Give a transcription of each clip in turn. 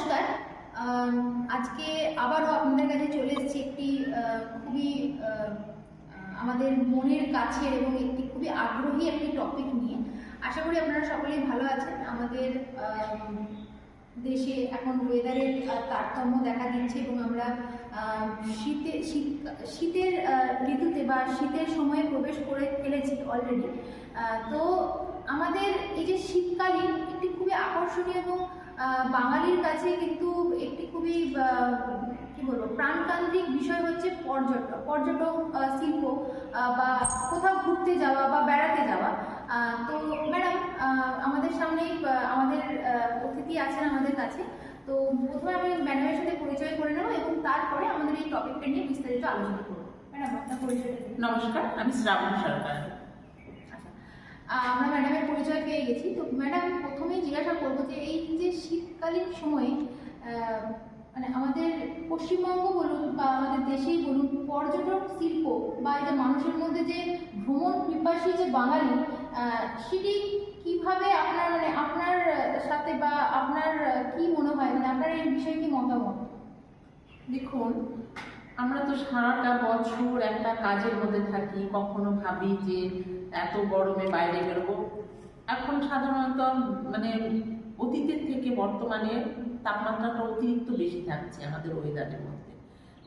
নমস্কার। আজকে আবারও আপনাদের কাছে চলে এসেছি একটি খুবই আমাদের মনের কাছের এবং একটি খুবই আগ্রহী একটি টপিক নিয়ে। আশা করি আপনারা সকলেই ভালো আছেন। আমাদের দেশে এখন ওয়েদারের তারতম্য দেখা দিচ্ছে এবং আমরা শীতে, শীত, শীতের ঋতুতে বা শীতের সময়ে প্রবেশ করে ফেলেছি অলরেডি তো আমাদের এই যে শীতকালীন একটি খুবই আকর্ষণীয় এবং বাঙালির কাছে কিন্তু একটি খুবই কি বলব প্রাণতান্ত্রিক বিষয় হচ্ছে পর্যটক পর্যটক শিল্প বা কোথাও ঘুরতে যাওয়া বা বেড়াতে যাওয়া। তো ম্যাডাম আমাদের সামনেই আহ, আমাদের অতিথি আছেন আমাদের কাছে। তো প্রথমে আমি ম্যাডামের সাথে পরিচয় করে নেব এবং তারপরে আমাদের এই টপিকটা নিয়ে বিস্তারিত আলোচনা করব। ম্যাডাম আপনার পরিচয়টা দিন। নমস্কার আমি শ্রাবণ সরকার। আচ্ছা। আমরা পরিচয় পেয়ে গেছি। তো ম্যাডাম প্রথমেই জিজ্ঞাসা করব যে এই যে শীতকালীন সময়ে মানে আমাদের পশ্চিমবঙ্গ বলুন বা আমাদের দেশেই বলুন, পর্যটক শিল্প বা যে মানুষের মধ্যে যে ভ্রমণ পিপাসী যে বাঙালি সেটি কীভাবে আপনার মানে আপনার সাথে বা আপনার কি মনে হয় মানে আপনার এই বিষয়ে কি মতামত? দেখুন, আমরা তো সারাটা বছর একটা কাজের মধ্যে থাকি, কখনো ভাবি যে এত গরমে বাইরে বেরোবো। এখন সাধারণত মানে অতীতের থেকে বর্তমানে তাপমাত্রাটা অতিরিক্ত বেশি থাকছে আমাদের ওয়েদারের মধ্যে।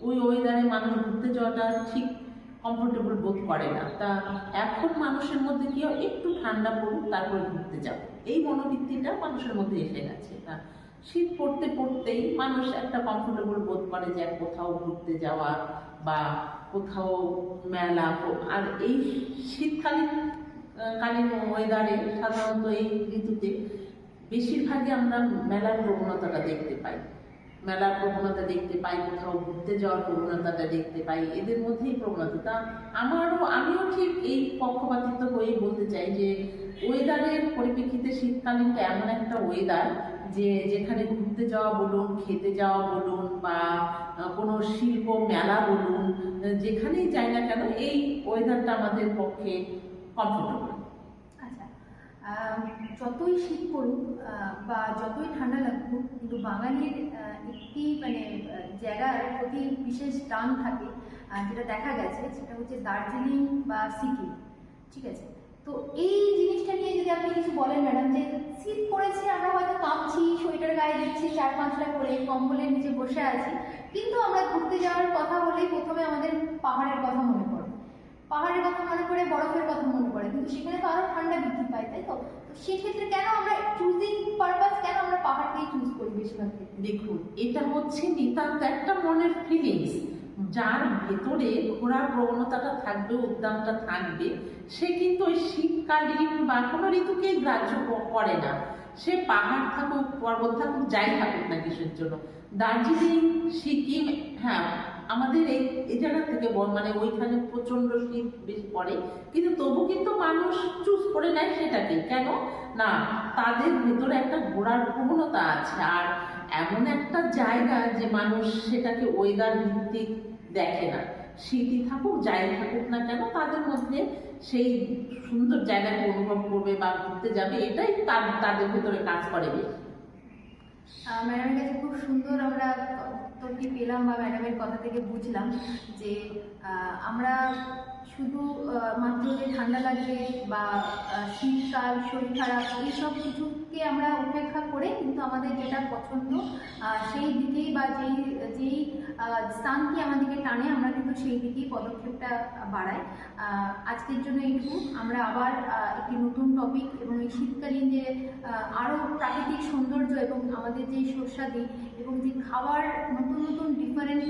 ওই ওয়েদারে মানুষ ঘুরতে যাওয়াটা ঠিক কমফোর্টেবল বোধ করে না। তা এখন মানুষের মধ্যে কি হয়? একটু ঠান্ডা পড়ুক, তারপরে ঘুরতে যাব। এই মনোবৃত্তিটা মানুষের মধ্যে এসে গেছে। তা শীত পড়তে পড়তেই মানুষ একটা কমফোর্টেবল বোধ করে যে কোথাও ঘুরতে যাওয়া বা কোথাও মেলা, আর এই শীতকালীন কালীন ওয়েদারে সাধারণত এই ঋতুতে বেশিরভাগই আমরা মেলার প্রবণতাটা দেখতে পাই। মেলার প্রবণতা দেখতে পাই, কোথাও ঘুরতে যাওয়ার প্রবণতাটা দেখতে পাই, এদের মধ্যেই প্রবণতা। আমারও, আমিও ঠিক এই পক্ষপাতিত্ব হয়ে বলতে চাই যে, ওয়েদারের পরিপ্রেক্ষিতে শীতকালীনটা এমন একটা ওয়েদার যে, যেখানে ঘুরতে যাওয়া বলুন, খেতে যাওয়া বলুন বা কোনো শিল্প মেলা বলুন, যেখানেই যাই না কেন, এই ওয়েদারটা আমাদের পক্ষে কমফোর্টেবল আচ্ছা যতই শীত পড়ুক বা যতই ঠান্ডা লাগুক, কিন্তু বাঙালির একটি মানে জায়গার প্রতি বিশেষ টান থাকে যেটা দেখা গেছে, সেটা হচ্ছে দার্জিলিং বা সিকিম, ঠিক আছে? তো এই জিনিসটা নিয়ে যদি আপনি কিছু বলেন ম্যাডাম, যে শীত পড়েছে, আমরা হয়তো কাঁপছি, সোয়েটার গায়ে দিচ্ছি, চার পাঁচটা করে কম্বলের নিচে বসে আছি, কিন্তু আমরা ঘুরতে যাওয়ার কথা বলেই প্রথমে আমাদের পাহাড়ের কথা পাহাড়ের কথা মনে পড়ে বরফের কথা মনে পড়ে কিন্তু সেখানে তো আরও ঠান্ডা বৃদ্ধি পায় তাই তো? তো সেক্ষেত্রে কেন আমরা চুজিং পারপাস কেন আমরা পাহাড়কেই চুজ করি বেশিরভাগ দেখুন এটা হচ্ছে নিতান্ত একটা মনের ফিলিংস যার ভেতরে ঘোরার প্রবণতাটা থাকবে উদ্যামটা থাকবে সে কিন্তু ওই শীতকালীন বা কোনো ঋতুকেই গ্রাহ্য করে না। সে পাহাড় থাকুক, পর্বত থাকুক, যাই থাকুক না কিসের জন্য। দার্জিলিং, সিকিম হ্যাঁ আমাদের এই এই জায়গা থেকে মানে ওইখানে প্রচণ্ড শীত বেশি পড়ে, কিন্তু তবু কিন্তু মানুষ চুজ করে নেয় সেটাকে। কেন? না, তাদের ভেতরে একটা ঘোরার প্রবণতা আছে, আর এমন একটা জায়গা যে মানুষ সেটাকে ওয়েদার ভিত্তিক দেখে না। শীতই থাকুক, যাই থাকুক না কেন, তাদের মধ্যে সেই সুন্দর জায়গাকে অনুভব করবে বা ঘুরতে যাবে, এটাই তাদের ভেতরে কাজ করে। ম্যাডামের কাছে খুব সুন্দর আমরা উত্তরটি পেলাম বা ম্যাডামের কথা থেকে বুঝলাম যে আমরা শুধু মাত্র যে ঠান্ডা লাগবে বা শীতকাল শরীর খারাপ এইসব কিছুকে আমরা উপেক্ষা করে কিন্তু আমাদের যেটা পছন্দ সেই দিকেই বা যেই যেই স্থানটি আমাদেরকে টানে, আমরা কিন্তু সেই দিকেই পদক্ষেপটা বাড়াই। আজকের জন্য এইটুকু। আমরা আবার একটি নতুন টপিক এবং এই শীতকালীন যে আরও প্রাকৃতিক সৌন্দর্য এবং আমাদের যে সুস্বাদু এবং যে খাবার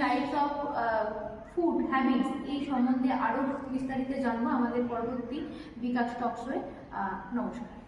টাইপস অফ ফুড হ্যাবিটস এই সম্বন্ধে আরও বিস্তারিত জানব আমাদের পরবর্তী বিকাশ টকশোয় নমস্কার।